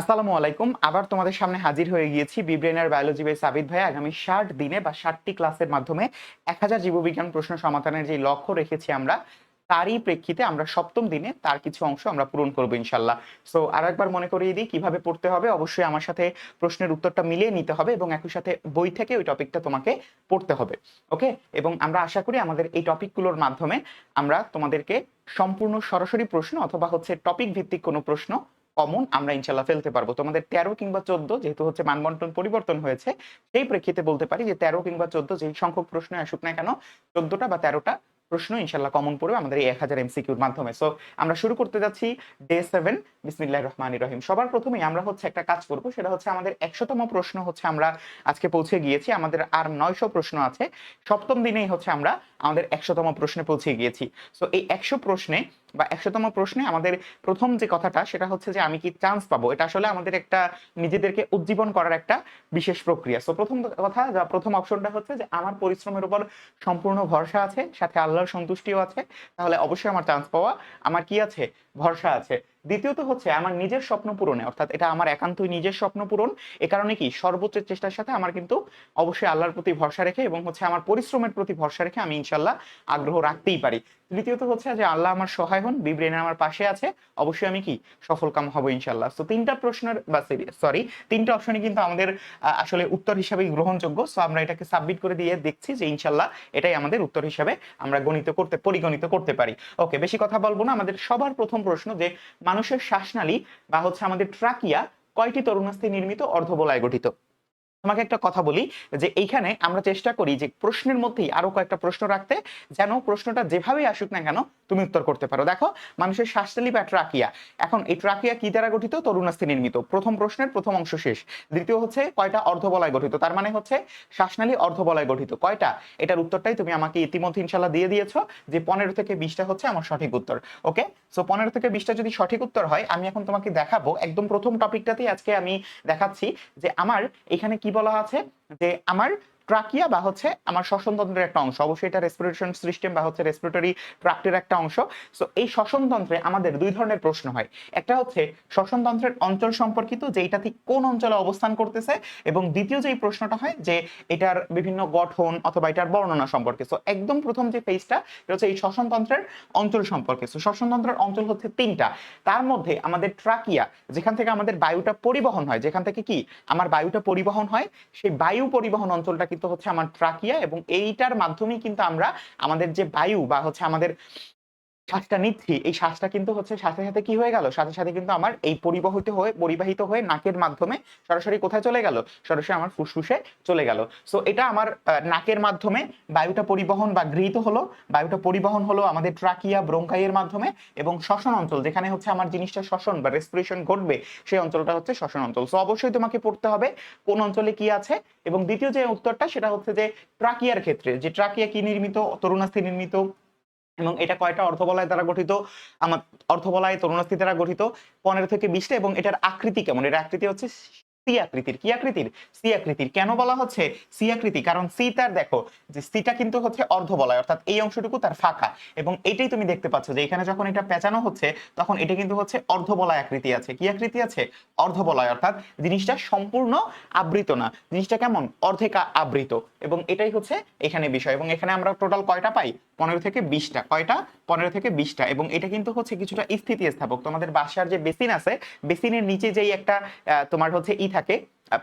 আসসালামু আলাইকুম। আবার তোমাদের সামনে হাজির হয়ে গিয়েছি বিব্রেনার বায়োলজি বাই সাবিত ভাই। আগামী ষাট দিনে বা ষাটটি ক্লাসের মাধ্যমে এক হাজার জীববিজ্ঞান প্রশ্ন সমাধানের যে লক্ষ্য রেখেছি আমরা, তারই প্রেক্ষিতে আমরা সপ্তম দিনে তার কিছু অংশ আমরা পূরণ করব ইনশাল্লাহ। সো আর একবার মনে করিয়ে দিই, কীভাবে পড়তে হবে? অবশ্যই আমার সাথে প্রশ্নের উত্তরটা মিলিয়ে নিতে হবে এবং একই সাথে বই থেকে ওই টপিকটা তোমাকে পড়তে হবে। ওকে এবং আমরা আশা করি আমাদের এই টপিকগুলোর মাধ্যমে আমরা তোমাদেরকে সম্পূর্ণ সরাসরি প্রশ্ন অথবা হচ্ছে টপিক ভিত্তিক কোনো প্রশ্ন কমন আমরা ইনশাল্লাহ ফেলতে পারব। তোমাদের তেরো কিংবা চোদ্দ যেহেতু হচ্ছে মানবন্টন পরিবর্তন হয়েছে, সেই প্রেক্ষিতে বলতে পারি যে তেরো কিংবা চোদ্দ যেই সংখ্যক প্রশ্ন আসুক না কেন, চোদ্দটা বা তেরোটা প্রশ্ন ইনশাল্লাহ কমন পড়বে আমাদের এই এক হাজার এমসিকিউর মাধ্যমে। সো আমরা শুরু করতে যাচ্ছি ডে সেভেন বিসমিল্লাহ রহমান রহিম। সবার প্রথমেই আমরা হচ্ছে একটা কাজ করব, সেটা হচ্ছে আমাদের একশোতম প্রশ্ন হচ্ছে আমরা আজকে পৌঁছে গিয়েছি, আমাদের আর নয়শো প্রশ্ন আছে। সপ্তম দিনেই হচ্ছে আমরা আমাদের একশোতম প্রশ্নে পৌঁছে গিয়েছি। সো এই একশো প্রশ্নে বা একশোতম প্রশ্নে আমাদের প্রথম যে কথাটা, সেটা হচ্ছে যে আমি কি চান্স পাবো? এটা আসলে আমাদের একটা নিজেদেরকে উজ্জীবন করার একটা বিশেষ প্রক্রিয়া। সো প্রথম কথা, যা প্রথম অপশনটা হচ্ছে যে আমার পরিশ্রমের উপর সম্পূর্ণ ভরসা আছে, সাথে আল্লাহর সন্তুষ্টিও আছে তাহলে অবশ্যই আমার চান্স পাওয়া। আমার কি আছে? ভরসা আছে। দ্বিতীয়ত হচ্ছে আমার নিজের স্বপ্ন পূরণে, অর্থাৎ এটা আমার একান্তই নিজের স্বপ্ন পূরণ, এ কারণে কি সর্বোচ্চ চেষ্টার সাথে আমার কিন্তু অবশ্যই আল্লাহর প্রতি ভরসা রেখে এবং হচ্ছে আমার পরিশ্রমের প্রতি ভরসা রেখে আমি ইনশাল্লাহ আগ্রহ রাখতেই পারি। তৃতীয়ত হচ্ছে যে আল্লাহ আমার সহায় হন বিব্রেন আমার পাশে আছে, অবশ্যই আমি কি সফল কাম হব ইনশাল্লাহ তো তিনটা প্রশ্নের, বা সরি তিনটা অপশনই কিন্তু আমাদের আসলে উত্তর হিসাবে গ্রহণযোগ্য। সো আমরা এটাকে সাবমিট করে দিয়ে দেখছি যে ইনশাল্লাহ এটাই আমাদের উত্তর হিসাবে আমরা গণিত করতে, পরিগণিত করতে পারি। ওকে বেশি কথা বলব না। আমাদের সবার প্রথম প্রশ্ন যে মানুষের শ্বাসনালী বা হচ্ছে আমাদের ট্রাকিয়া কয়টি তরুণাস্থি নির্মিত অর্ধবলায় গঠিত? তোমাকে একটা কথা বলি, যে এইখানে আমরা চেষ্টা করি যে প্রশ্নের মধ্যেই আরও কয়েকটা প্রশ্ন রাখতে, যেন প্রশ্নটা যেভাবেই আসুক না কেন তুমি উত্তর করতে পারো। দেখো, মানুষের শ্বাসনালী বা ট্রাকিয়া। এখন এই ট্রাকিয়া কি দ্বারা গঠিত? তরুণাস্থি নির্মিত। প্রথম প্রশ্নের প্রথম অংশ শেষ। দ্বিতীয় হচ্ছে, কয়টা অর্ধবলয় গঠিত? তার মানে হচ্ছে, শ্বাসনালী অর্ধবলয় গঠিত। কয়টা? এটার উত্তরটাই তুমি আমাকে ইতিমধ্যে ইনশাল্লাহ দিয়ে দিয়েছ যে পনেরো থেকে বিশটা হচ্ছে আমার সঠিক উত্তর। ওকে? সো পনেরো থেকে বিশটা যদি সঠিক উত্তর হয়, আমি এখন তোমাকে দেখাবো, একদম প্রথম টপিকটাতেই আজকে আমি দেখাচ্ছি যে আমার এখানে কি বলা আছে যে আমার ট্রাকিয়া বা হচ্ছে আমার শ্বসনতন্ত্রের একটা অংশ। অবশ্যই এটা রেসপিরেশন সিস্টেম বা হচ্ছে রেসপিরেটরি ট্রাক্টের একটা অংশ। সো এই শ্বসনতন্ত্রে আমাদের দুই ধরনের প্রশ্ন হয়। একটা হচ্ছে শ্বসনতন্ত্রের অঞ্চল সম্পর্কিত, যে এটা ঠিক কোন অঞ্চলে অবস্থান করতেছে এবং দ্বিতীয় যে প্রশ্নটা হয়, যে এটার বিভিন্ন গঠন অথবা এটার বর্ণনা সম্পর্কে। সো একদম প্রথম যে পেজটা এটা হচ্ছে এই শ্বসনতন্ত্রের অঞ্চল সম্পর্কে। সো শ্বসনতন্ত্রের অঞ্চল হচ্ছে তিনটা। তার মধ্যে আমাদের ট্রাকিয়া যেখান থেকে আমাদের বায়ুটা পরিবহন হয়, যেখান থেকে কি? আমার বায়ুটা পরিবহন হয়, সেই বায়ু পরিবহন অঞ্চলটা কিন্তু হচ্ছে আমার ট্রাকিয়া এবং এইটার মাধ্যমেই কিন্তু আমরা আমাদের যে বায়ু বা হচ্ছে আমাদের শ্বাসটা নিচ্ছি, এই শ্বাসটা কিন্তু হচ্ছে সাথে সাথে কি হয়ে গেল? সাথে সাথে কিন্তু আমার এই পরিবাহিত হয়ে পরিবাহিত হয়ে নাকের মাধ্যমে সরাসরি কোথায় চলে গেল? সরাসরি আমার ফুসফুসে চলে গেল। সো এটা আমার নাকের মাধ্যমে বায়ুটা পরিবহন বা গৃহীত হলো। বায়ুটা পরিবহন হলো আমাদের ট্রাকিয়া, ব্রোঙ্কাইয়ের মাধ্যমে এবং শ্বসন অঞ্চল, যেখানে হচ্ছে আমার জিনিসটা শ্বসন বা রেসপিরেশন ঘটবে, সেই অঞ্চলটা হচ্ছে শ্বসন অঞ্চল। সো অবশ্যই তোমাকে পড়তে হবে কোন অঞ্চলে কি আছে এবং দ্বিতীয় যে উত্তরটা, সেটা হচ্ছে যে ট্রাকিয়ার ক্ষেত্রে, যে ট্রাকিয়া কি নির্মিত, তরুণাস্থি নির্মিত এবং এটা কয়টা অর্থবলয় দ্বারা গঠিত? আমার অর্থবলয় তরুণাস্থি দ্বারা গঠিত। পনেরো থেকে বিশটা এবং এটার আকৃতি কেমন? এর আকৃতি হচ্ছে সি আকৃতির কি আকৃতির? সি আকৃতির কেন বলা হচ্ছে সি আকৃতি কারণ সি তার, দেখো, যে সিটা কিন্তু হচ্ছে অর্ধবলয়, অর্থাৎ এই অংশটুকু তার ফাঁকা। এবং এটাই তুমি দেখতে পাচ্ছ যে এখানে যখন এটা পেঁচানো হচ্ছে, তখন এটা কিন্তু হচ্ছে অর্ধবলয় আকৃতি আছে। কি আকৃতি আছে? অর্ধবলয়, অর্থাৎ জিনিসটা সম্পূর্ণ আবৃত না। জিনিসটা কেমন? অর্ধেক আবৃত। এবং এটাই হচ্ছে এখানে বিষয়। এবং এখানে আমরা টোটাল কয়টা পাই? পনেরো থেকে বিশটা। কয়টা? পনেরো থেকে বিশটা। এবং এটা কিন্তু হচ্ছে কিছুটা স্থিতি স্থাপক তোমাদের বাসার যে বেসিন আছে, বেসিনের নিচে যেই একটা তোমার হচ্ছে থাকে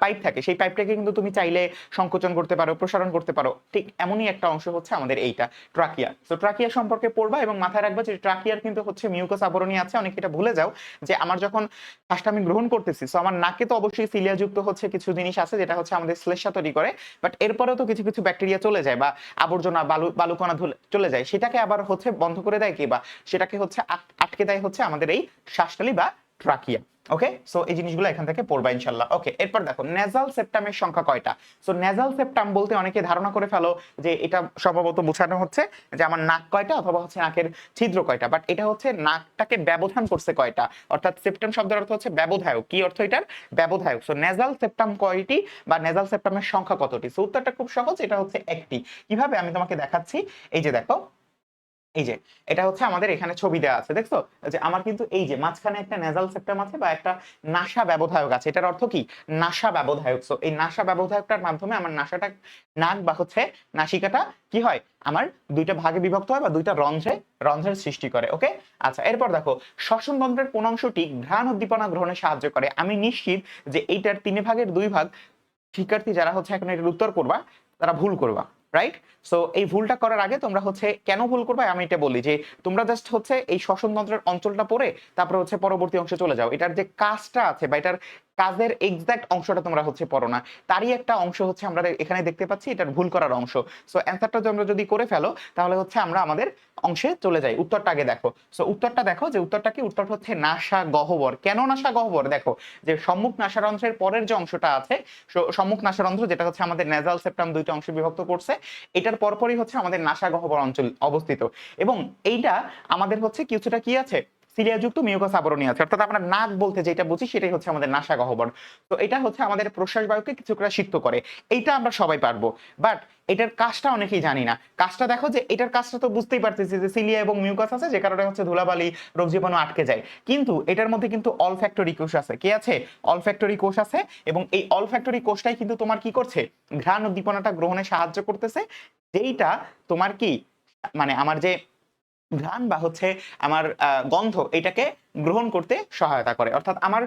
পাইপ থাকে, সেই পাইপটাকে কিন্তু তুমি চাইলে সংকোচন করতে পারো, প্রসারণ করতে পারো। ঠিক এমনই একটা অংশ হচ্ছে আমাদের এইটা ট্রাকিয়া তো ট্রাকিয়া সম্পর্কে পড়বা এবং মাথায় রাখবা যে ট্রাকিয়ার কিন্তু হচ্ছে মিউকাস আবরণী আছে, অনেকে এটা ভুলে যাও, যে আমার যখন শ্বাসটা আমি গ্রহণ করতেছি সো আমার নাকে তো অবশ্যই সিলিয়াযুক্ত হচ্ছে কিছু জিনিস আছে, যেটা হচ্ছে আমাদের শ্লেষা তৈরি করে বাট এরপরেও তো কিছু কিছু ব্যাকটেরিয়া চলে যায় বা আবর্জনা, বালু, বালুকণা ধুলে, চলে যায়। সেটাকে আবার হচ্ছে বন্ধ করে দেয় কি বা? সেটাকে হচ্ছে আটকে দেয় হচ্ছে আমাদের এই শ্বাসনালী বা ট্রাকিয়া ওকে সো এই জিনিসগুলো এখান থেকে পড়বা ইনশাল্লাহ ওকে এরপর দেখো নেজাল সেপ্টামের সংখ্যা কয়টা? সো নেজাল সেপ্টাম বলতে অনেকে ধারণা করে ফেলো যে এটা সম্ভবত বোঝানো হচ্ছে যে আমার নাক কয়টা অথবা হচ্ছে নাকের ছিদ্র কয়টা বাট এটা হচ্ছে নাকটাকে ব্যবধান করছে কয়টা? অর্থাৎ সেপ্টাম শব্দের অর্থ হচ্ছে ব্যবধায়ক। কি অর্থ এটার? ব্যবধায়ক। সো নেজাল সেপ্টাম কয়টি বা নেজাল সেপ্টামের সংখ্যা কতটি? সো উত্তরটা খুব সহজ, এটা হচ্ছে একটি। কীভাবে আমি তোমাকে দেখাচ্ছি? এই যে দেখো এই যে, এটা হচ্ছে আমাদের এখানে ছবি দেওয়া আছে, দেখছ? যে আমার কিন্তু এই যে, মাঝখানে একটা নেজাল সেপ্টাম আছে বা একটা নাসা ব্যবধায়ক আছে, এটার অর্থ কি? নাসা ব্যবধায়ক। সো এই নাসা ব্যবধায়কটার মাধ্যমে আমার নাসাটা নাক বা হচ্ছে নাসিকাটা কি হয়? আমার দুইটা ভাগে বিভক্ত হয় বা দুইটা রন্ধ্রে, রন্ধ্রের সৃষ্টি করে, ওকে? আচ্ছা এরপর দেখো, শ্বসন তন্ত্রের কোন অংশটি ঘ্রাণ উদ্দীপনা গ্রহণে সাহায্য করে। আমি নিশ্চিত যে এইটার তিন ভাগের দুই ভাগ শিক্ষার্থী যারা হচ্ছে এখন এটার উত্তর করবা, তারা ভুল করবা। রাইট সো এই ভুলটা করার আগে তোমরা হচ্ছে কেন ভুল করবে? আমি এটা বলি যে, তোমরা জাস্ট হচ্ছে এই শ্বসনতন্ত্রের অঞ্চলটা পরে তারপরে হচ্ছে পরবর্তী অংশে চলে যাও। এটার যে কাজটা আছে বা এটার কাজের এক্সাক্ট অংশটা তোমরা হচ্ছে পড়ো না। তারই একটা অংশ হচ্ছে আমরা এখানে দেখতে পাচ্ছি, এটার ভুল করার অংশ। সো অ্যান্সারটা আমরা যদি করে ফেলো, তাহলে হচ্ছে আমরা আমাদের অংশে চলে যাই। উত্তরটা আগে দেখো। সো উত্তরটা দেখো যে উত্তরটা কি? উত্তর হচ্ছে নাসা গহ্বর। কেন নাসা গহ্বর? দেখো, যে সম্মুখ নাসারন্ধ্রের পরের যে অংশটা আছে সম্মুখ নাসারন্ধ্র যেটা হচ্ছে আমাদের নেজাল সেপ্টাম দুইটা অংশে বিভক্ত করছে, এটার পরপরই হচ্ছে আমাদের নাসা গহ্বর অঞ্চল অবস্থিত। এবং এইটা আমাদের হচ্ছে কিছুটা কি আছে? সিলিয়াযুক্ত মিউকাস আবরণী আছে। অর্থাৎ আমরা নাক বলতে যেটা বুঝি, সেটাই হচ্ছে আমাদের নাসা গহ্বর। তো এটা হচ্ছে আমাদের প্রশ্বাস বায়ুকে কিছুটা সিক্ত করে। এইটা আমরা সবাই পারব। বাট এটার কাজটা অনেকেই জানি না। কাজটা দেখো যে এটার কাজটা তো বুঝতেই পারতেছি যে সিলিয়া এবং মিউকাস আছে, যে কারণে হচ্ছে ধুলাবালি রোগ জীবাণু আটকে যায়। কিন্তু এটার মধ্যে কিন্তু অল ফ্যাক্টরি কোষ আছে। কি আছে? অল ফ্যাক্টরি কোষ আছে এবং এই অল ফ্যাক্টরি কোষটাই কিন্তু তোমার কি করছে? ঘ্রাণ উদ্দীপনাটা গ্রহণে সাহায্য করতেছে। যেইটা তোমার কি মানে আমার যে ঘ্রাণ বা হচ্ছে আমার গন্ধ এটাকে গ্রহণ করতে সহায়তা করে। অর্থাৎ আমার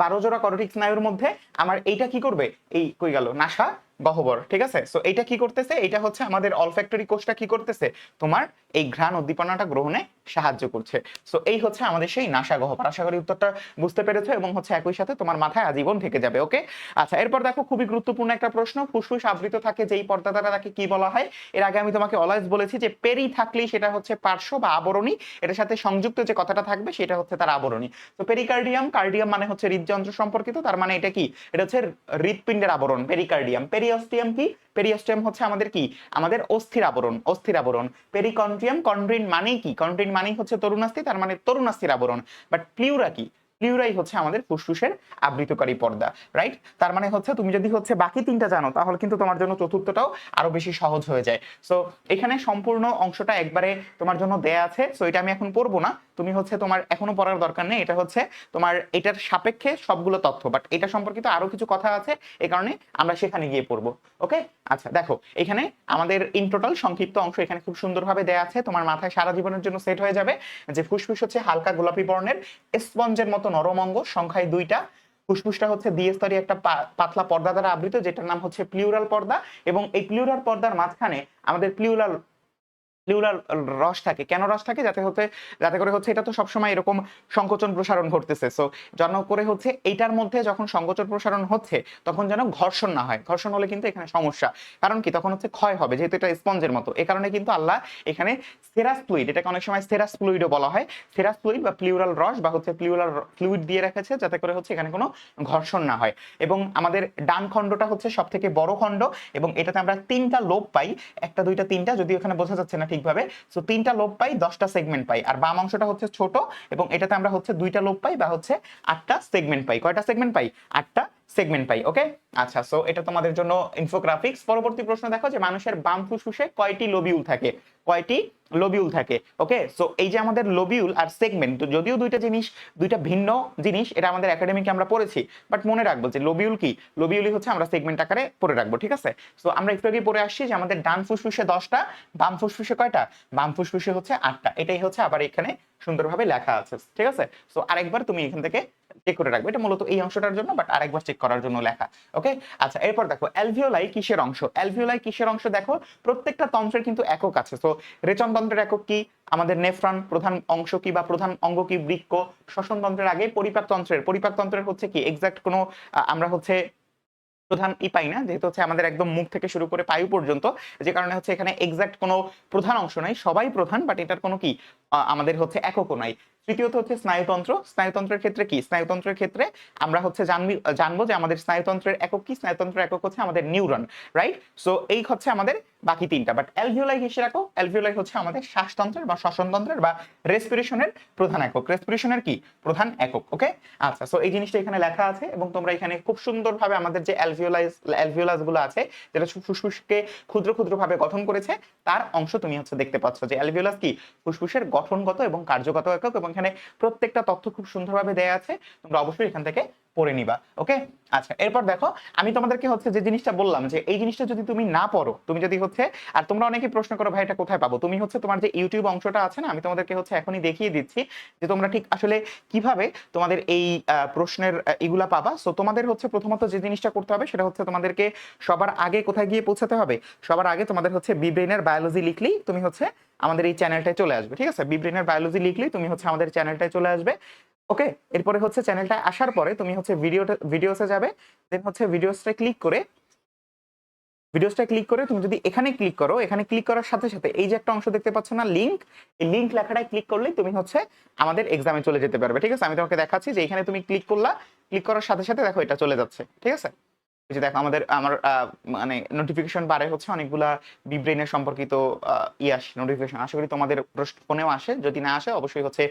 বারো জোড়া করোটিক স্নায়ুর মধ্যে আমার এইটা কি করবে? এই কই গেল? নাসা গহ্বর ঠিক আছে? সো এইটা কি করতেছে? এটা হচ্ছে আমাদের অলফ্যাক্টরি কোষটা কি করতেছে? তোমার এই ঘ্রাণ উদ্দীপনাটা গ্রহণে সাহায্য করছে। সো এই হচ্ছে আমাদের সেই নাসা গহ্বর আশা করি উত্তরটা বুঝতে পেরেছ এবং হচ্ছে একই সাথে তোমার মাথায় আজীবন থেকে যাবে ওকে আচ্ছা এরপর দেখো খুবই গুরুত্বপূর্ণ একটা প্রশ্ন। ফুসফুস আবৃত থাকে যেই পর্দা দ্বারা তাকে কি বলা হয়? এর আগে আমি তোমাকে অলওয়েজ বলেছি যে পেরি থাকলেই সেটা হচ্ছে পার্শ্ব বা আবরণী। এটার সাথে সংযুক্ত যে কথাটা থাকবে সেটা হচ্ছে তার আবরণী। তো পেরিকার্ডিয়াম কার্ডিয়াম মানে হচ্ছে হৃদযন্ত্র সম্পর্কিত। তার মানে এটা কি? এটা হচ্ছে হৃৎপিণ্ডের আবরণ পেরিকার্ডিয়াম পেরিঅস্টিয়াম কি? পেরিঅস্টিয়াম হচ্ছে আমাদের কি? আমাদের অস্থির আবরণ অস্থির আবরণ। পেরিকন্ট্রিয়াম কন্ড্রিন মানে কি? কন্ড্রিন মানেই হচ্ছে তরুণাস্থি, তার মানে তরুণাস্থির আবরণ। বাট প্লিউরা কি? প্লিউরাই হচ্ছে আমাদের ফুসফুসের আবৃতকারী পর্দা রাইট তার মানে হচ্ছে তুমি যদি হচ্ছে বাকি তিনটা জানো, তাহলে কিন্তু তোমার জন্য চতুর্থটাও আরও বেশি সহজ হয়ে যায়। সো এখানে সম্পূর্ণ অংশটা একবারে তোমার জন্য দেয়া আছে। সো এটা আমি এখন পড়ব না। তুমি হচ্ছে তোমার এখনও পড়ার দরকার নেই, এটা হচ্ছে তোমার এটার সাপেক্ষে সবগুলো তথ্য বাট এটা সম্পর্কিত আরও কিছু কথা আছে এই কারণে আমরা সেখানে গিয়ে পড়ব ওকে আচ্ছা দেখো, এখানে আমাদের ইন টোটাল সংক্ষিপ্ত অংশ এখানে খুব সুন্দরভাবে দেয়া আছে, তোমার মাথায় সারা জীবনের জন্য সেট হয়ে যাবে, যে ফুসফুস হচ্ছে হালকা গোলাপি বর্ণের স্পঞ্জের মতো নরম অঙ্গ, সংখ্যায় দুইটা, ফুসফুসটা হচ্ছে দ্বিস্তরী একটা পাতলা পর্দা দ্বারা আবৃত, যেটার নাম হচ্ছে প্লিউরাল পর্দা, এবং এই প্লিউরাল পর্দার মাঝখানে আমাদের প্লিউরাল প্লিউরাল রস থাকে। কেন রস থাকে? যাতে হচ্ছে যাতে করে হচ্ছে এটা তো সবসময় এরকম সংকোচন প্রসারণ ঘটতেছে। সো জন্ম করে হচ্ছে এইটার মধ্যে যখন সংকোচন প্রসারণ হচ্ছে, তখন যেন ঘর্ষণ না হয়। ঘর্ষণ হলে কিন্তু এখানে সমস্যা। কারণ কি? তখন হচ্ছে ক্ষয় হবে, যেহেতু এটা স্পঞ্জের মতো। এ কারণে কিন্তু আল্লাহ এখানে সেরাস ফ্লুইড এটাকে অনেক সময় সেরাস ফ্লুইডও বলা হয়। সেরাস ফ্লুইড বা প্লিউরাল রস বা হচ্ছে প্লিউরাল ফ্লুইড দিয়ে রেখেছে, যাতে করে হচ্ছে এখানে কোনো ঘর্ষণ না হয়। এবং আমাদের ডান খণ্ডটা হচ্ছে সব থেকে বড় খণ্ড এবং এটাতে আমরা তিনটা লোভ পাই। একটা, দুইটা, তিনটা যদি ওখানে বোঝা যাচ্ছে না ঠিকভাবে সো তিনটা লোভ পাই, দশটা সেগমেন্ট পাই। আর বাম অংশটা হচ্ছে ছোট এবং এটাতে আমরা হচ্ছে দুইটা লোভ পাই বা হচ্ছে আটটা সেগমেন্ট পাই। কয়টা সেগমেন্ট পাই? আটটা সেগমেন্ট পাই ওকে আচ্ছা সো এটা তোমাদের জন্য ইনফোগ্রাফিক্স পরবর্তী প্রশ্ন দেখো যে মানুষের বাম ফুসফুসে কয়টি লোবিউল থাকে? কয়টি লোবিউল থাকে ওকে সো এই যে আমাদের লোবিউল আর সেগমেন্ট তো যদিও দুইটা জিনিস, দুইটা ভিন্ন জিনিস, এটা আমাদের একাডেমিকে আমরা পড়েছি বাট মনে রাখব যে লোবিউল কি? লোবিউলই হচ্ছে আমরা সেগমেন্ট আকারে পড়ে রাখব, ঠিক আছে? সো আমরা একটু আগে পড়ে আসছি যে আমাদের ডান ফুসফুসে দশটা, বাম ফুসফুসে কয়টা? বাম ফুসফুসে হচ্ছে আটটা, এটাই হচ্ছে আবার এখানে সুন্দরভাবে লেখা আছে, ঠিক আছে? সো আরেকবার তুমি এখান থেকে চেক করে রাখবে। এটা মূলত এই অংশটার জন্য বাট আরেকবার চেক করার জন্য লেখা ওকে আচ্ছা এরপর দেখো অ্যালভিওলাই কিসের অংশ? অ্যালভিওলাই কিসের অংশ? দেখো, প্রত্যেকটা তন্ত্রের কিন্তু একক আছে। তো রেচন তন্ত্রের একক কি? আমাদের নেফ্রন প্রধান অংশ কি বা প্রধান অঙ্গ কি? বৃক্ক। শ্বসন তন্ত্রের আগে পরিপাক তন্ত্রের। পরিপাক তন্ত্রের হচ্ছে কি? এক্সাক্ট কোনো আমরা হচ্ছে প্রধান ই পাই না, যেহেতু হচ্ছে আমাদের একদম মুখ থেকে শুরু করে পায়ু পর্যন্ত, যে কারণে হচ্ছে এখানে এক্সাক্ট কোনো প্রধান অংশ নাই। সবাই প্রধান বাট এটার কোনো কি? আমাদের হচ্ছে এককও নাই। তৃতীয়ত হচ্ছে স্নায়ুতন্ত্র। স্নায়ুতন্ত্রের ক্ষেত্রে কি? স্নায়ুতন্ত্রের ক্ষেত্রে আমরা হচ্ছে জানবি যে আমাদের স্নায়ুতন্ত্রের একক কি? স্নায়ুতন্ত্রের একক হচ্ছে আমাদের নিউরন রাইট সো এই হচ্ছে আমাদের বাকি তিনটা। বাট অ্যালভিওলাই কিসে রাখো। অ্যালভিওলাই হচ্ছে আমাদের শ্বাসতন্ত্রের বা শ্বসনতন্ত্রের বা রেসপিরেশনের প্রধান একক। রেসপিরেশনের কি? প্রধান একক ওকে আচ্ছা সো এই জিনিসটা এখানে লেখা আছে এবং তোমরা এখানে খুব সুন্দরভাবে আমাদের যে অ্যালভিওলাইজ অ্যালভিওলাসগুলো আছে, যেটা ফুসফুসকে ক্ষুদ্র ক্ষুদ্রভাবে গঠন করেছে, তার অংশ তুমি হচ্ছে দেখতে পাচ্ছ যে অ্যালভিওলাস কি? ফুসফুসের গঠনগত এবং কার্যগত একক এবং এখানে প্রত্যেকটা তথ্য খুব সুন্দরভাবে দেয়া আছে। তোমরা অবশ্যই এখান থেকে পড়ে নিবা ওকে আচ্ছা এরপর দেখো, আমি তোমাদেরকে হচ্ছে যে জিনিসটা বললাম যে এই জিনিসটা যদি তুমি না পড়ো, তুমি যদি হচ্ছে, আর তোমরা অনেকে প্রশ্ন করো, ভাই, এটা কোথায় পাবো? তুমি হচ্ছে তোমার যে ইউটিউব অংশটা আছে না, আমি তোমাদেরকে হচ্ছে এখনই দেখিয়ে দিচ্ছি যে তোমরা ঠিক আসলে কীভাবে তোমাদের এই প্রশ্নের এগুলা পাবা। সো তোমাদের হচ্ছে প্রথমত যে জিনিসটা করতে হবে, সেটা হচ্ছে তোমাদেরকে সবার আগে কোথায় গিয়ে পৌঁছাতে হবে, সবার আগে তোমাদের হচ্ছে বিব্রেনের বায়োলজি লিখলেই তুমি হচ্ছে আমাদের এই চ্যানেলটায় চলে আসবে, ঠিক আছে? বিব্রেনের বায়োলজি লিখলেই তুমি হচ্ছে আমাদের চ্যানেলটায় চলে আসবে। ওকে এরপরে হচ্ছে চ্যানেলটা আসার পরে তুমি হচ্ছে ভিডিওটা ভিডিওসে যাবে দেন হচ্ছে ভিডিওসটা ক্লিক করে ভিডিওসটা ক্লিক করে তুমি যদি এখানে ক্লিক করো, এখানে ক্লিক করার সাথে সাথে এই যে একটা অংশ দেখতে পাচ্ছ না লিঙ্ক এই লিংক লেখাটায় ক্লিক করলেই তুমি হচ্ছে আমাদের এক্সামে চলে যেতে পারবে, ঠিক আছে? আমি তোমাকে দেখাচ্ছি যে এখানে তুমি ক্লিক করলা ক্লিক করার সাথে সাথে দেখো এটা চলে যাচ্ছে, ঠিক আছে? যে দেখো আমাদের, আমার মানে নোটিফিকেশন বারে হচ্ছে অনেকগুলা বিব্রেনের সম্পর্কিত ই আসে নোটিফিকেশন আশা করি তোমাদের ফোনেও আসে। যদি না আসে, অবশ্যই হচ্ছে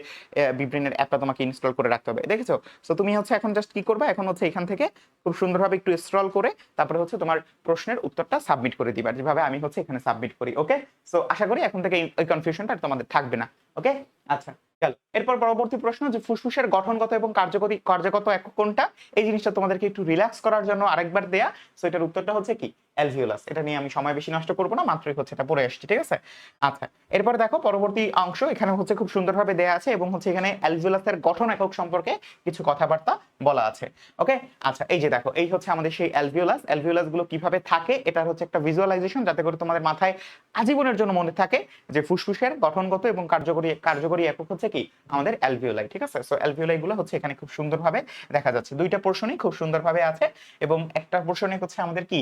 বিব্রেনের অ্যাপটা তোমাকে ইনস্টল করে রাখতে হবে। দেখেছ? সো তুমি হচ্ছে এখন জাস্ট কি করবা? এখন হচ্ছে এখান থেকে খুব সুন্দরভাবে একটু স্ক্রল করে তারপরে হচ্ছে তোমার প্রশ্নের উত্তরটা সাবমিট করে দিবা। যেভাবে আমি হচ্ছে এখানে সাবমিট করি ওকে সো আশা করি এখন থেকে এই কনফিউশনটা তোমাদের থাকবে না ওকে আচ্ছা। চলো এরপর পরবর্তী প্রশ্ন যে ফুসফুসের গঠনগত এবং কার্যকরী কার্যগত এক কোনটা এই জিনিসটা তোমাদেরকে একটু রিল্যাক্স করার জন্য আরেকবার দেয়া। সো এটার উত্তরটা হচ্ছে কি? অ্যালভিওলাস। এটা নিয়ে আমি সময় বেশি নষ্ট করব না, মাত্রই হচ্ছে এটা পড়ে আসছি, ঠিক আছে? আচ্ছা এরপর দেখো পরবর্তী অংশ, এখানে হচ্ছে খুব সুন্দরভাবে দেয়া আছে এবং হচ্ছে এখানে অ্যালভিওলাসের গঠন একক সম্পর্কে কিছু কথাবার্তা বলা আছে, ওকে? আচ্ছা এই যে দেখো, এই হচ্ছে আমাদের সেই অ্যালভিওলাস। অ্যালভিওলাসগুলো কীভাবে থাকে এটা হচ্ছে একটা ভিজুয়ালাইজেশন যাতে করে তোমাদের মাথায় আজীবনের জন্য মনে থাকে যে ফুসফুসের গঠনগত এবং কার্যকরী কার্যকরী একক হচ্ছে কি? আমাদের অ্যালভিওলাই, ঠিক আছে? সো অ্যালভিওলাই গুলো হচ্ছে এখানে খুব সুন্দরভাবে দেখা যাচ্ছে। দুইটা পোর্শনই খুব সুন্দরভাবে আছে এবং একটা পোর্শনে হচ্ছে আমাদের কি?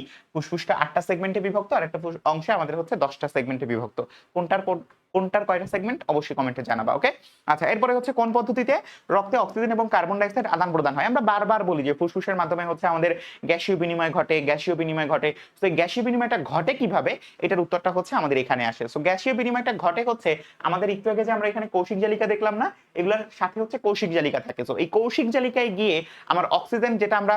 ফুসফুসটা আটটা সেগমেন্টে বিভক্ত, আর একটা অংশে আমাদের হচ্ছে দশটা সেগমেন্টে বিভক্ত। কোনটার কোন- কোনটার কয়টা সেগমেন্ট অবশ্যই কমেন্টে জানাবা ওকে আচ্ছা এরপরে হচ্ছে কোন পদ্ধতিতে রক্তে অক্সিজেন এবং কার্বন ডাইঅক্সাইড আদান প্রদান হয়? আমরা বারবার বলি যে ফুসফুসের মাধ্যমে হচ্ছে আমাদের গ্যাসীয় বিনিময় ঘটে, গ্যাসীয় বিনিময় ঘটে। তো এই গ্যাসীয় বিনিময়টা ঘটে কীভাবে? এটার উত্তরটা হচ্ছে আমাদের এখানে আসে। সো গ্যাসীয় বিনিময়টা ঘটে হচ্ছে আমাদের একটু আগে যে আমরা এখানে কৌশিক জালিকা দেখলাম না, এগুলোর সাথে হচ্ছে কৌশিক জালিকা থাকে। তো এই কৌশিক জালিকায় গিয়ে আমার অক্সিজেন যেটা আমরা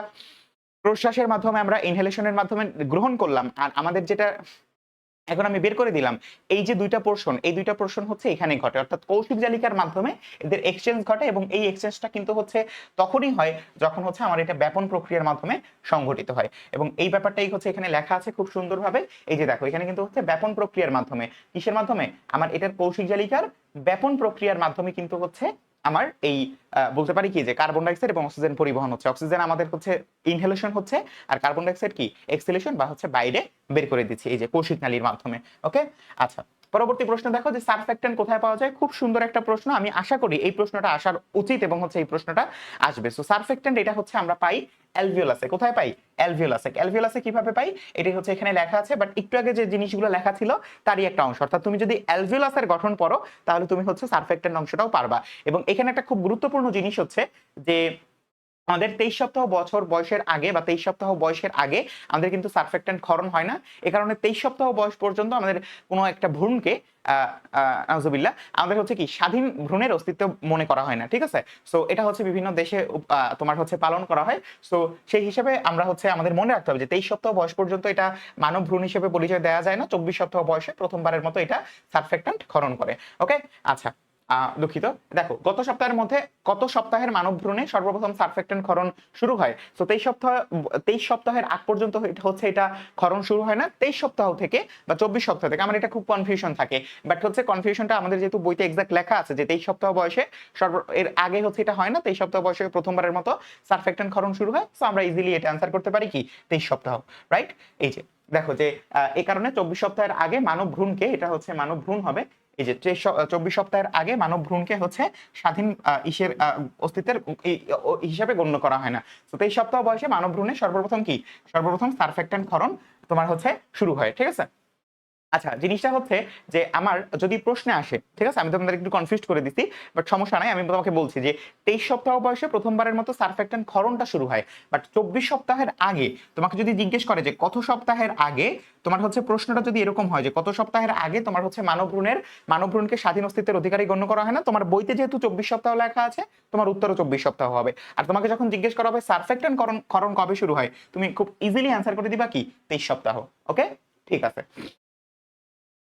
প্রশ্বাসের মাধ্যমে আমরা ইনহেলেশনের মাধ্যমে গ্রহণ করলাম। আর আমাদের যেটা এখন আমি বের করে দিলাম, এই যে দুইটা পোর্শন এই দুইটা পোর্শন হচ্ছে এখানে ঘটে। অর্থাৎ কৌশিক জালিকার মাধ্যমে এদের এক্সচেঞ্জ ঘটে এবং এই এক্সচেঞ্জটা কিন্তু হচ্ছে তখনই হয় যখন হচ্ছে আমার এটা ব্যাপন প্রক্রিয়ার মাধ্যমে সংঘটিত হয়। এবং এই ব্যাপারটাই হচ্ছে এখানে লেখা আছে খুব সুন্দরভাবে। এই যে দেখো, এখানে কিন্তু হচ্ছে ব্যাপন প্রক্রিয়ার মাধ্যমে, কিসের মাধ্যমে? আমার এটার কৌশিক জালিকার ব্যাপন প্রক্রিয়ার মাধ্যমে কিন্তু হচ্ছে আমার এই বলতে পারি কি যে কার্বন ডাইঅক্সাইড এবং অক্সিজেন পরিবহন হচ্ছে। অক্সিজেন আমাদের হচ্ছে ইনহেলেশন হচ্ছে আর কার্বন ডাইঅক্সাইড কি? এক্সহেলেশন বা হচ্ছে বাইরে বের করে দিচ্ছে, এই যে কোষিক নালীর মাধ্যমে ওকে আচ্ছা। পরবর্তী প্রশ্ন, দেখো যে সারফ্যাক্টেন্ট কোথায় পাওয়া যায়? খুব সুন্দর একটা প্রশ্ন। আমি আশা করি এই প্রশ্নটা আসার উচিত এবং হচ্ছে এই প্রশ্নটা আসবে। সো সারফ্যাক্টেন্ট এটা হচ্ছে আমরা পাই অ্যালভিওলাসে কোথায় পাই? অ্যালভিওলাসে অ্যালভিওলাসে কীভাবে পাই? এটাই হচ্ছে এখানে লেখা আছে বাট একটু আগে যে জিনিসগুলো লেখা ছিল, তারই একটা অংশ। অর্থাৎ তুমি যদি অ্যালভিওলাসের গঠন পড়ো, তাহলে তুমি হচ্ছে সারফ্যাক্টেন্ট অংশটাও পারবা। এবং এখানে একটা খুব গুরুত্বপূর্ণ জিনিস হচ্ছে যে আমাদের তেইশ সপ্তাহ বছর বয়সের আগে বা তেইশ সপ্তাহ বয়সের আগে আমাদের কিন্তু সারফেক্টেন্ট ক্ষরণ হয় না। এ কারণে তেইশ সপ্তাহ বয়স পর্যন্ত আমাদের কোনো একটা ভ্রূণকে নাজুবিল্লা আমাদের হচ্ছে কি স্বাধীন ভ্রূণের অস্তিত্ব মনে করা হয় না, ঠিক আছে? সো এটা হচ্ছে বিভিন্ন দেশে তোমার হচ্ছে পালন করা হয়। সো সেই হিসেবে আমরা হচ্ছে আমাদের মনে রাখতে হবে যে তেইশ সপ্তাহ বয়স পর্যন্ত এটা মানব ভ্রূণ হিসেবে পরিচয় দেওয়া যায় না। চব্বিশ সপ্তাহ বয়সে প্রথমবারের মতো এটা সারফেক্টেন্ট ক্ষরণ করে। ওকে আচ্ছা। দুঃখিত। দেখো, গত সপ্তাহের মধ্যে কত সপ্তাহের মানব ভ্রূণে সর্বপ্রথম সারফেক্টেন্ট ক্ষরণ শুরু হয়? তো তেইশ সপ্তাহ, তেইশ সপ্তাহের আগ পর্যন্ত হচ্ছে এটা ক্ষরণ শুরু হয় না। তেইশ সপ্তাহ থেকে বা চব্বিশ সপ্তাহ থেকে, আমার এটা খুব কনফিউশন থাকে। বাট হচ্ছে কনফিউশনটা আমাদের যেহেতু বইতে এক্সাক্ট লেখা আছে যে তেইশ সপ্তাহ বয়সে সর্ব এর আগে হচ্ছে এটা হয় না, তেইশ সপ্তাহ বয়সে প্রথমবারের মতো সারফেক্টেন্ট ক্ষরণ শুরু হয়। তো আমরা ইজিলি এটা অ্যান্সার করতে পারি কি? তেইশ সপ্তাহ রাইট এই যে দেখো যে এ কারণে চব্বিশ সপ্তাহের আগে মানব ভ্রূণকে, এটা হচ্ছে মানব ভ্রূণ হবে। এই যে চব্বিশ সপ্তাহের আগে মানব ভ্রূণকে হচ্ছে স্বাধীন ইসের অস্তিত্বের হিসাবে গণ্য করা হয় না। তো তেইশ সপ্তাহ বয়সে মানব ভ্রূণে সর্বপ্রথম কি? সর্বপ্রথম সারফেক্টেন্ট ক্ষরণ তোমার হচ্ছে শুরু হয়, ঠিক আছে? আচ্ছা জিনিসটা হচ্ছে যে আমার যদি প্রশ্নে আসে, ঠিক আছে? আমি তোমাদের একটু কনফিউজ করে দিচ্ছি বাট সমস্যা নাই, আমি তোমাকে বলছি যে তেইশ সপ্তাহ বয়সে প্রথমবারের মতো সারফেক্ট্যান্ট ক্ষরণটা শুরু হয় বাট চব্বিশ সপ্তাহের আগে তোমাকে যদি জিজ্ঞেস করে যে কত সপ্তাহের আগে, তোমার হচ্ছে প্রশ্নটা যদি এরকম হয় যে কত সপ্তাহের আগে তোমার হচ্ছে মানব ভ্রূণের, মানব ভ্রূণকে স্বাধীন অস্তিত্বের অধিকারী গণ্য করা হয় না? তোমার বইতে যেহেতু চব্বিশ সপ্তাহ লেখা আছে, তোমার উত্তরও চব্বিশ সপ্তাহ হবে। আর তোমাকে যখন জিজ্ঞেস করা হবে সারফেক্ট্যান্ট করণ কবে শুরু হয়, তুমি খুব ইজিলি অ্যান্সার করে দিবা কি? তেইশ সপ্তাহ ওকে ঠিক আছে।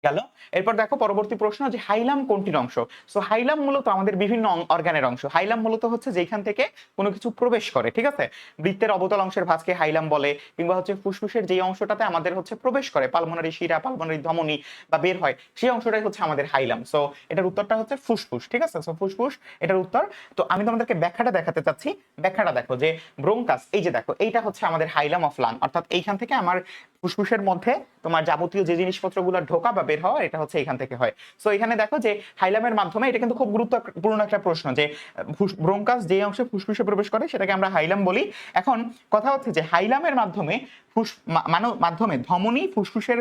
গেল। এরপর দেখো পরবর্তী প্রশ্ন যে হাইলাম কোনটির অংশ? সো হাইলাম মূলত আমাদের বিভিন্ন অর্গানের অংশ। হাইলাম মূলত হচ্ছে যেখান থেকে কোনো কিছু প্রবেশ করে, ঠিক আছে? বৃত্তের অবতল অংশের ভাঁজকে হাইলাম বলে, কিংবা হচ্ছে ফুসফুসের যেই অংশটাতে আমাদের হচ্ছে প্রবেশ করে, পালমোনারি শিরা, পালমোনারি ধমনী বা বের হয়, সেই অংশটাই হচ্ছে আমাদের হাইলাম। সো এটার উত্তরটা হচ্ছে ফুসফুস, ঠিক আছে? সো ফুসফুস, এটার উত্তর। তো আমি তোমাদেরকে ব্যাখ্যাটা দেখাতে চাচ্ছি। ব্যাখ্যাটা দেখো যে ব্রোঙ্কাস, এই যে দেখো, এইটা হচ্ছে আমাদের হাইলাম অফ লাং, অর্থাৎ এইখান থেকে আমার ফুসফুসের মধ্যে তোমার যাবতীয় যে জিনিসপত্রগুলো ঢোকা বা বের হওয়া, এটা হচ্ছে এখান থেকে হয়। সো এখানে দেখো যে হাইলামের মাধ্যমে এটা কিন্তু খুব গুরুত্বপূর্ণ একটা প্রশ্ন যে ব্রোঙ্কাস যে অংশে ফুসফুসে প্রবেশ করে সেটাকে আমরা হাইলাম বলি। এখন কথা হচ্ছে যে হাইলামের মাধ্যমে ফুস মাধ্যমে ধমনী ফুসফুসের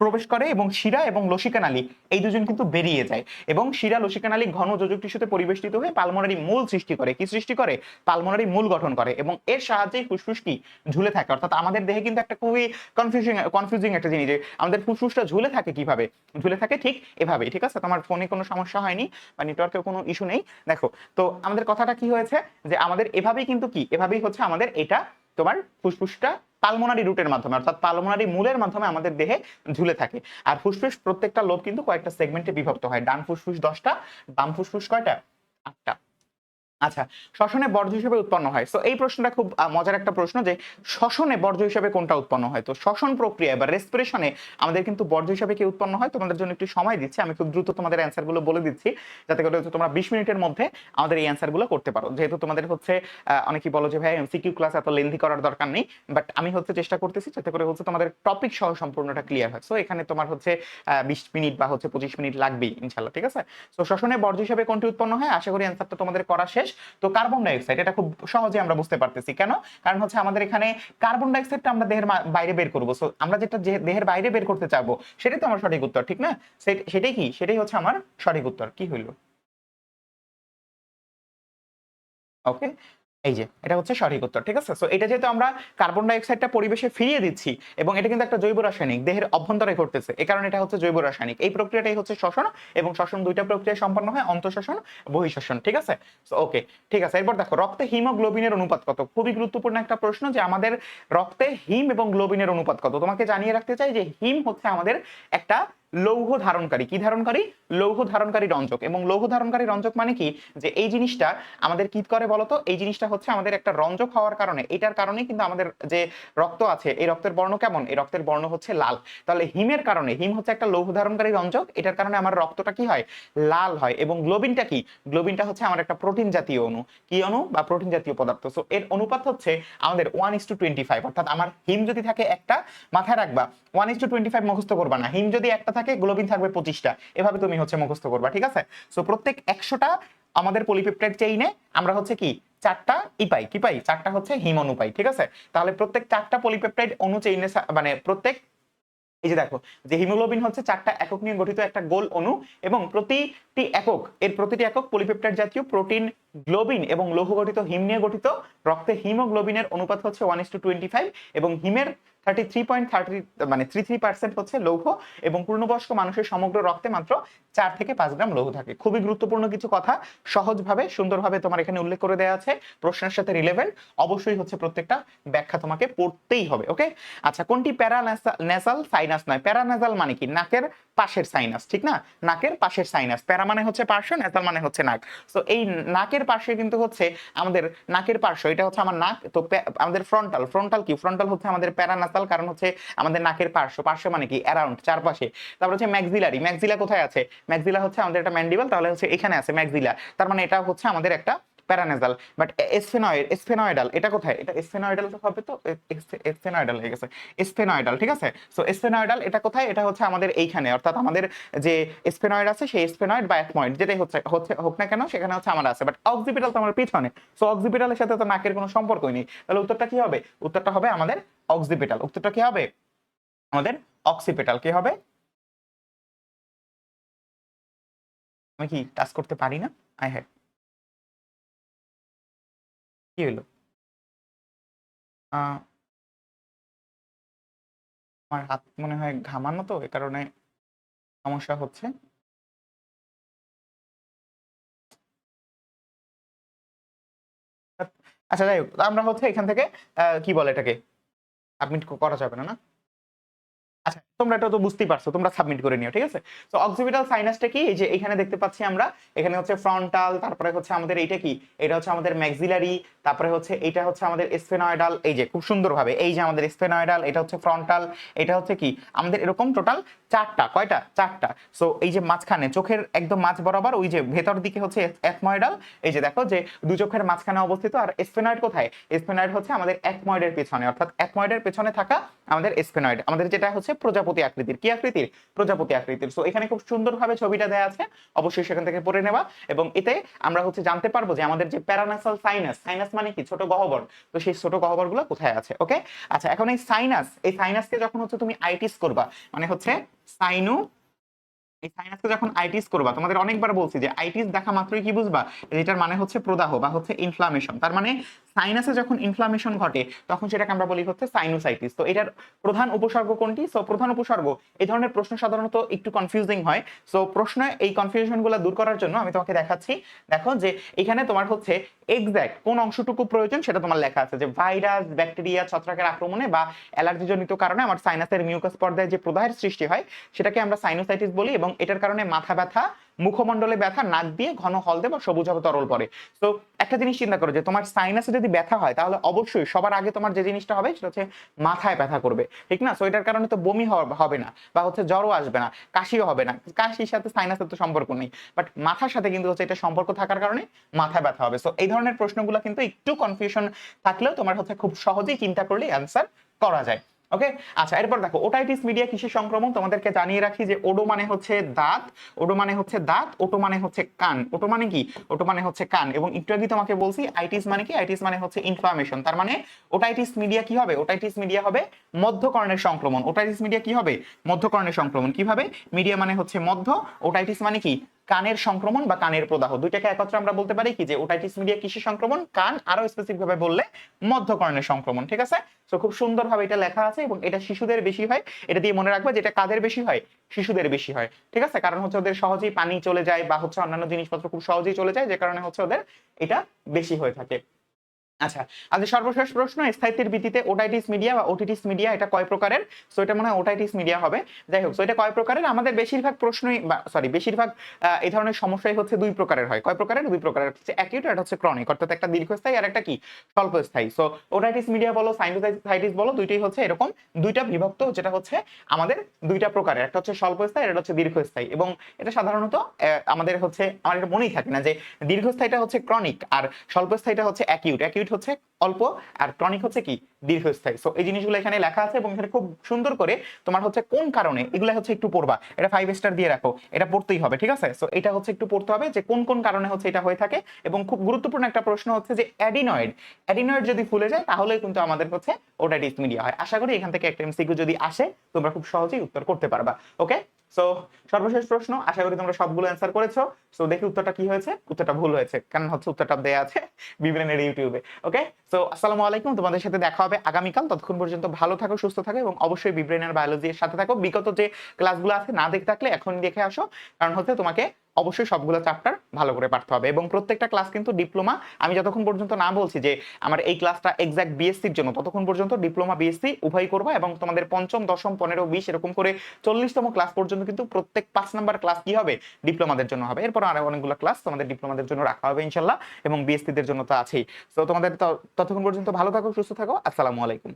প্রবেশ করে এবং শিরা এবং লসিকা নালী, এই দুজন কিন্তু বেরিয়ে যায়। এবং শিরা, লসিকা নালী ঘন যোজক টিস্যুতে পরিবেষ্টিত হয়ে পালমোনারি মূল সৃষ্টি করে। কি সৃষ্টি করে? পালমোনারি মূল গঠন করে এবং এর সাহায্যেই ফুসফুস কি ঝুলে থাকে। অর্থাৎ আমাদের দেহে কিন্তু একটা খুবই কনফিউজিং কনফিউজিং একটা জিনিস আমাদের ফুসফুসটা ঝুলে থাকে কীভাবে? ঝুলে থাকে ঠিক এভাবেই, ঠিক আছে? তোমার ফোনে কোনো সমস্যা হয়নি বা নেটওয়ার্কেও কোনো ইস্যু নেই। দেখো, তো আমাদের কথাটা কি হয়েছে? যে আমাদের এভাবেই কিন্তু কি? এভাবেই হচ্ছে আমাদের এটা তোমার ফুসফুসটা পালমোনারি রুটের মাধ্যমে, অর্থাৎ পালমোনারি মূলের মাধ্যমে আমাদের দেহে ঝুলে থাকে। আর ফুসফুস প্রত্যেকটা লোভ কিন্তু কয়েকটা সেগমেন্টে বিভক্ত হয়। ডান ফুসফুস দশটা, বাম ফুসফুস কয়টা? আটটা। আচ্ছা শ্বসনে বর্জ্য হিসেবে উৎপন্ন হয়। তো এই প্রশ্নটা খুব মজার একটা প্রশ্ন যে, শ্বসনে বর্জ্য হিসেবে কোনটা উৎপন্ন হয়? তো শ্বসন প্রক্রিয়া বা রেসপিরেশনে আমাদের কিন্তু বর্জ্য হিসেবে কি উৎপন্ন হয়? তোমাদের জন্য একটু সময় দিচ্ছি। আমি খুব দ্রুত তোমাদের অ্যান্সারগুলো বলে দিচ্ছি, যাতে করে তোমরা বিশ মিনিটের মধ্যে আমাদের এই অ্যান্সারগুলো করতে পারো। যেহেতু তোমাদের হচ্ছে অনেকেই বলো যে, ভাই এমসিকিউ ক্লাস এত লেন্থি করার দরকার নেই। বাট আমি হচ্ছে চেষ্টা করতেছি যাতে করে হচ্ছে তোমাদের টপিক সহ সম্পূর্ণটা ক্লিয়ার হয়। সো এখানে তোমার হচ্ছে বিশ মিনিট বা হচ্ছে পঁচিশ মিনিট লাগবেই ইনশাল্লাহ ঠিক আছে? তো শ্বসনে বর্জ্য হিসেবে কোনটি উৎপন্ন হয়? আশা করি অ্যান্সারটা তোমাদের করা শেষ। তো কার্বন ডাইঅক্সাইড এটা খুব সহজে আমরা বুঝতে পারতেছি। কেন? কারণ হচ্ছে আমাদের এখানে কার্বন ডাইঅক্সাইডটা আমরা দেহের বাইরে বের করব। সো আমরা যেটা দেহের বাইরে বের করতে চাবো, সেটাই তো আমার সঠিক উত্তর, ঠিক না? সেটাই কি? সেটাই হচ্ছে আমার সঠিক উত্তর। কি হইল? ওকে এই যে, এটা হচ্ছে সঠিক উত্তর, ঠিক আছে? সো এটা যেহেতু আমরা কার্বন ডাইঅক্সাইডটা পরিবেশে ফিরিয়ে দিচ্ছি এবং এটা কিন্তু একটা জৈব রাসায়নিক, দেহের অভ্যন্তরে ঘটতেছে। এই কারণে এটা হচ্ছে জৈব রাসায়নিক। এই প্রক্রিয়াটাই হচ্ছে শ্বসন এবং শ্বসন দুইটা প্রক্রিয়া সম্পন্ন হয়, অন্তঃশ্বসন, বহিঃশ্বসন, ঠিক আছে? ওকে ঠিক আছে। এরপর দেখো, রক্তে হিমোগ্লোবিনের অনুপাত কত? খুবই গুরুত্বপূর্ণ একটা প্রশ্ন যে আমাদের রক্তে হিম এবং গ্লোবিনের অনুপাত কত? তোমাকে জানিয়ে রাখতে চাই যে হিম হচ্ছে আমাদের একটা লৌহ ধারণকারী। কি ধারণকারী? লৌহ ধারণকারী রঞ্জক। এবং লৌহ ধারণকারী রঞ্জক মানে কি? যে এই জিনিসটা আমাদের কি করে বলতো? এই জিনিসটা হচ্ছে আমাদের একটা রঞ্জক হওয়ার কারণে। এটার কারণে কিন্তু আমাদের যে রক্ত আছে, এই রক্তের বর্ণ কেমন? এই রক্তের বর্ণ হচ্ছে লাল। তাহলে হিমের কারণে, হিম হচ্ছে একটা লৌহ ধারণকারী রঞ্জক। এটার কারণে আমার রক্তটা কি হয়? লাল হয়। এবং গ্লোবিনটা কি? গ্লোবিনটা হচ্ছে আমার একটা প্রোটিন জাতীয় অণু। কি অণু? বা প্রোটিন জাতীয় পদার্থ। সো এর অনুপাত হচ্ছে আমাদের one is to twenty five অর্থাৎ আমার হিম যদি থাকে একটা, মাথায় রাখবা one is to twenty five মুখস্থ করবা না। হিম যদি একটা থাকে গ্লোবিন থাকবে পঁচিশটা। এভাবে তুমি হচ্ছে মুখস্থ করবা, ঠিক আছে? সো প্রত্যেক একশোটা আমাদের পলিপেপটাইড চেইনে আমরা হচ্ছে কি, চারটা ই পাই কি পাই চারটা হচ্ছে হিম অণু পাই ঠিক আছে? তাহলে প্রত্যেক চারটা পলিপেপটাইড অণু চেইনে মানে প্রত্যেক, এই যে দেখো, যে হিমোগ্লোবিন হচ্ছে চারটা একক নিয়ে গঠিত একটা গোল অণু এবং প্রতিটি একক, এর প্রতিটি একক পলিপেপটাইড জাতীয় প্রোটিন গ্লোবিন এবং লৌহ গঠিত হিম নিয়ে গঠিত। রক্তে হিমোগ্লোবিনের অনুপাত হচ্ছে one is to twenty five এবং হিমের থার্টি থ্রি পয়েন্ট থার্টি মানে থ্রি থ্রি পার্সেন্ট হচ্ছে লৌহ এবং পূর্ণবয়স্ক মানুষের সমগ্র রক্তে মাত্র চার থেকে পাঁচ গ্রাম লৌহ থাকে। খুবই গুরুত্বপূর্ণ কিছু কথা। সহজভাবে, সুন্দরভাবে তোমার এখানে উল্লেখ করে দেওয়া আছে। প্রশ্নের সাথে রিলেভেন্ট অবশ্যই হচ্ছে প্রত্যেকটা ব্যাখ্যা তোমাকে পড়তেই হবে ওকে আচ্ছা কোনটি প্যারা ন্যাসাল সাইনাস নয়? প্যারা ন্যাসাল মানে কি? নাকের পাশের সাইনাস ঠিক না? নাকের পাশের সাইনাস প্যারা মানে হচ্ছে পার্শ্ব ন্যাসাল মানে হচ্ছে নাক। তো এই নাকের পাশে কিন্তু হচ্ছে আমাদের নাকের পার্শ্ব, এটা হচ্ছে আমার নাক, তো আমাদের ফ্রন্টাল ফ্রন্টাল কি? ফ্রন্টাল হচ্ছে আমাদের প্যারানাসাল কারণ হচ্ছে আমাদের নাকের পার্শ্ব। পার্শ্ব মানে কি? অ্যারাউন্ড চারপাশে। তারপর হচ্ছে ম্যাক্সিলারি ম্যাক্সিলা কোথায় আছে? ম্যাক্সিলা হচ্ছে আমাদের একটা ম্যান্ডিবাল তাহলে হচ্ছে এখানে আছে ম্যাক্সিলা তার মানে এটা হচ্ছে আমাদের একটা প্যারানেজাল বাট এসফেনয়েড, এসফেনয়েডাল, এটা কোথায়? এটা এসফেনয়েডাল তো হবে তো? এসফেনয়েডাল হয়ে গেছে। এসফেনয়েডাল, ঠিক আছে? সো এসফেনয়েডাল, এটা কোথায়? এটা হচ্ছে আমাদের এইখানে। অর্থাৎ আমাদের যে এসফেনয়েড আছে, সেই এসফেনয়েড বা অ্যাথময়েড, যেটাই হচ্ছে হচ্ছে, হোক না কেন, সেখানে হচ্ছে আমার আছে। বাট অক্সিপিটাল তো আমার পিছনে। সো অক্সিপিটালের সাথে তো নাকের কোনো সম্পর্কই নেই। তাহলে উত্তরটা কি হবে? উত্তরটা হবে আমাদের অক্সিপিটাল উত্তরটা কি হবে? আমাদের অক্সিপিটাল কি হবে? আমি কি টাচ করতে পারি না? আই হ্যাভ কি হলো আমার হাত মনে হয় ঘামানো তো, এ কারণে সমস্যা হচ্ছে। আচ্ছা যাই হোক, আমরা হচ্ছে এখান থেকে কি বলে এটাকে? সাবমিট করা যাবে না না? আচ্ছা। তোমরা এটা তো বুঝতেই পারছ, তোমরা সাবমিট করে নিও, ঠিক আছে? তো অক্সিপিটাল সাইনাসটা কি? এই যে এখানে দেখতে পাচ্ছি আমরা, এখানে হচ্ছে ফ্রন্টাল তারপরে হচ্ছে আমাদের এইটা কি? এটা হচ্ছে আমাদের ম্যাক্সিলারি তারপরে হচ্ছে এটা হচ্ছে আমাদের স্পেনয়েডাল এই যে খুব সুন্দরভাবে, এই যে আমাদের স্পেনয়েডাল এটা হচ্ছে ফ্রন্টাল এটা হচ্ছে কি? আমাদের এরকম টোটাল চারটা, কয়টা? চারটা। সো এই যে মাঝখানে, চোখের একদম মাঝ বরাবর, ওই যে ভেতর দিকে হচ্ছে অ্যাথময়েডাল এই যে দেখো যে দু চোখের মাঝখানে অবস্থিত, আর স্পেনয়েড কোথায়? স্পেনয়েড হচ্ছে আমাদের অ্যাথময়েডের পেছনে, অর্থাৎ অ্যাথময়েডের পেছনে থাকা আমাদের স্পেনয়েড আমাদের যেটা হচ্ছে প্রজাপতি আকৃতির। কি আকৃতির? প্রজাপতি আকৃতির। সো এখানে খুব সুন্দরভাবে ছবিটা দেওয়া আছে। অবশ্যই সেখান থেকে পড়ে নেবা এবং এতে আমরা হচ্ছে জানতে পারব যে আমাদের যে প্যারানাসাল সাইনাস সাইনাস মানে কি? ছোট গহ্বর। তো সেই ছোট গহ্বরগুলো কোথায় আছে? ওকে আচ্ছা এখন এই সাইনাস, এই সাইনাসকে যখন হচ্ছে তুমি আইটিস করবা মানে হচ্ছে সাইনু, এই সাইনাসকে যখন আইটিস করবা, তোমাদের অনেকবার বলছি যে আইটিস দেখা মাত্রই কি বুঝবা? এটার মানে হচ্ছে প্রদাহ বা হচ্ছে ইনফ্লামেশন তার মানে সাইনাসে যখন ইনফ্লামেশন ঘটে, তখন সেটাকে আমরা বলি হচ্ছে সাইনোসাইটিস তো এটার প্রধান উপসর্গ কোনটি? সো প্রধান উপসর্গ, এই ধরনের প্রশ্ন সাধারণত একটু কনফিউজিং হয়। সো প্রশ্ন এই কনফিউশনগুলো দূর করার জন্য আমি তোমাকে দেখাচ্ছি। দেখো যে এখানে তোমার হচ্ছে এক্স্যাক্ট কোন অংশটুকু প্রয়োজন সেটা তোমার লেখা আছে। যে ভাইরাস ব্যাকটেরিয়া ছত্রাকের আক্রমণে বা অ্যালার্জিজনিত কারণে আমার সাইনাসের মিউকাস পর্দায় যে প্রদাহের সৃষ্টি হয়, সেটাকে আমরা সাইনোসাইটিস বলি এবং এটার কারণে মাথা ব্যথা মুখমণ্ডলে ব্যথা, নাক দিয়ে ঘন হলদে বা সবুজ হবে তরল পরে তো একটা জিনিস চিন্তা করো যে, তোমার সাইনাসে যদি ব্যথা হয়, তাহলে অবশ্যই সবার আগে তোমার যে জিনিসটা হবে, সেটা হচ্ছে মাথায় ব্যথা করবে। ঠিক না? সো এটার কারণে তো বমি হবে না, বা হচ্ছে জ্বরও আসবে না, কাশিও হবে না। কাশির সাথে সাইনাসের তো সম্পর্ক নেই। বাট মাথার সাথে কিন্তু হচ্ছে এটা সম্পর্ক থাকার কারণে মাথায় ব্যথা হবে। সো এই ধরনের প্রশ্নগুলো কিন্তু একটু কনফিউশন থাকলেও তোমার হচ্ছে খুব সহজেই চিন্তা করলে অ্যান্সার করা যায়। ওকে আচ্ছা এরপর দেখো, ওটাইটিস মিডিয়া কিসের সংক্রমণ? তোমাদেরকে জানিয়ে রাখি যে ওডো মানে হচ্ছে দাঁত ওডো মানে হচ্ছে দাঁত, ওটো মানে হচ্ছে কান। ওটো মানে কি? ওটো মানে হচ্ছে কান। এবং একটু আগে তোমাকে বলছি, আইটিস মানে কি? আইটিস মানে হচ্ছে ইনফ্লামেশন তার মানে ওটাইটিস মিডিয়া কি হবে? ওটাইটিস মিডিয়া হবে মধ্যকর্ণের সংক্রমণ। ওটাইটিস মিডিয়া কি হবে? মধ্যকর্ণের সংক্রমণ। কীভাবে? মিডিয়া মানে হচ্ছে মধ্য, ওটাইটিস মানে কি? কানের সংক্রমণ বা কানের প্রদাহ। দুইটাকে একত্রে আমরা বলতে পারি কি যে ওটাইটিস মিডিয়া কিসের সংক্রমণ? কান, আরও স্পেসিফিক ভাবে বললে মধ্যকর্ণের সংক্রমণ, ঠিক আছে? তো খুব সুন্দরভাবে এটা লেখা আছে এবং এটা শিশুদের বেশি হয়। এটা দিয়ে মনে রাখবে যেটা কাদের বেশি হয়? শিশুদের বেশি হয়, ঠিক আছে? কারণ হচ্ছে ওদের সহজেই পানি চলে যায় বা হচ্ছে অন্যান্য জিনিসপত্র খুব সহজেই চলে যায়, যে কারণে হচ্ছে ওদের এটা বেশি হয়ে থাকে। আচ্ছা আজ সর্বশেষ প্রশ্ন স্থায়িত্বের ভিত্তিতে ওটাইটিস মিডিয়া বা ওটিটিস মিডিয়া এটা কয় প্রকারের? সো এটা মনে হয় ওটাইটিস মিডিয়া হবে। যাই হোক সো এটা কয় প্রকারের? আমাদের বেশিরভাগ প্রশ্নই সরি বেশিরভাগ এই ধরনের সমস্যাই হচ্ছে দুই প্রকারের হয়। কয় প্রকারের? দুই প্রকারের। হচ্ছে অ্যাকিউট আর হচ্ছে ক্রনিক অর্থাৎ একটা দীর্ঘস্থায়ী, আর একটা কি? স্বল্পস্থায়ী। সো ওটাইটিস মিডিয়া বলো সাইনোসাইটিস বলো, দুইটাই হচ্ছে এরকম। দুইটা বিভক্ত, যেটা হচ্ছে আমাদের দুইটা প্রকারের। একটা হচ্ছে স্বল্পস্থায়ী একটা হচ্ছে দীর্ঘস্থায়ী। এবং এটা সাধারণত আমাদের হচ্ছে, আমার এটা মনেই থাকে না যে দীর্ঘস্থায়ীটা হচ্ছে ক্রনিক আর স্বল্পস্থায়ীটা হচ্ছে অ্যাকিউট অ্যাকিউট হচ্ছে অল্প আর ক্রনিক হচ্ছে কি? দীর্ঘস্থায়ী। সো এই জিনিসগুলো এখানে লেখা আছে এবং এখানে খুব সুন্দর করে তোমার হচ্ছে কোন কারণে এগুলো হচ্ছে একটু পড়বা। এটা ফাইভ স্টার দিয়ে রাখো। এটা পড়তেই হবে, ঠিক আছে? সো এটা হচ্ছে একটু পড়তে হবে যে কোন কোন কারণে হচ্ছে এটা হয়ে থাকে এবং খুব গুরুত্বপূর্ণ একটা প্রশ্ন হচ্ছে যে অ্যাডিনয়েড অ্যাডিনয়েড যদি ফুলে যায় তাহলে কিন্তু আমাদের হচ্ছে ওটাইটিস মিডিয়া হয়। আশা করি এখান থেকে একটা এমসিকিউ যদি আসে তোমরা খুব সহজেই উত্তর করতে পারবা। ওকে সো সর্বশেষ প্রশ্ন, আশা করি তোমরা সবগুলো অ্যান্সার করেছ। সো দেখি উত্তরটা কি হয়েছে, উত্তরটা ভুল হয়েছে কারণ হচ্ছে উত্তরটা দেয়া আছে বিবরণের ইউটিউবে ওকে সো আসসালামু আলাইকুম, তোমাদের সাথে দেখা হবে আগামীকাল। ততক্ষণ পর্যন্ত ভালো থাকো, সুস্থ থাকো এবং অবশ্যই বিব্রেনের বায়োলজির সাথে থাকো। বিগত যে ক্লাসগুলো আছে, না দেখে থাকলে এখন দেখে আসো। কারণ হচ্ছে তোমাকে অবশ্যই সবগুলো চ্যাপ্টার ভালো করে পারতে হবে এবং প্রত্যেকটা ক্লাস কিন্তু ডিপ্লোমা আমি যতক্ষণ পর্যন্ত না বলছি যে আমার এই ক্লাসটা এক্সাক্ট বিএসসির জন্য, ততক্ষণ পর্যন্ত ডিপ্লোমা বিএসসি উভয় করবা এবং তোমাদের পঞ্চম, দশম, পনেরো, বিশ এরকম করে চল্লিশতম ক্লাস পর্যন্ত কিন্তু প্রত্যেক পাঁচ নাম্বার ক্লাস কি হবে? ডিপ্লোমাদের জন্য হবে। এরপর আরও অনেকগুলো ক্লাস তোমাদের ডিপ্লোমাদের জন্য রাখা হবে ইনশাল্লাহ এবং বিএসসিদের জন্য তো আছেই। তো তোমাদের ততক্ষণ পর্যন্ত ভালো থাকো, সুস্থ থাকো, আসসালামু আলাইকুম।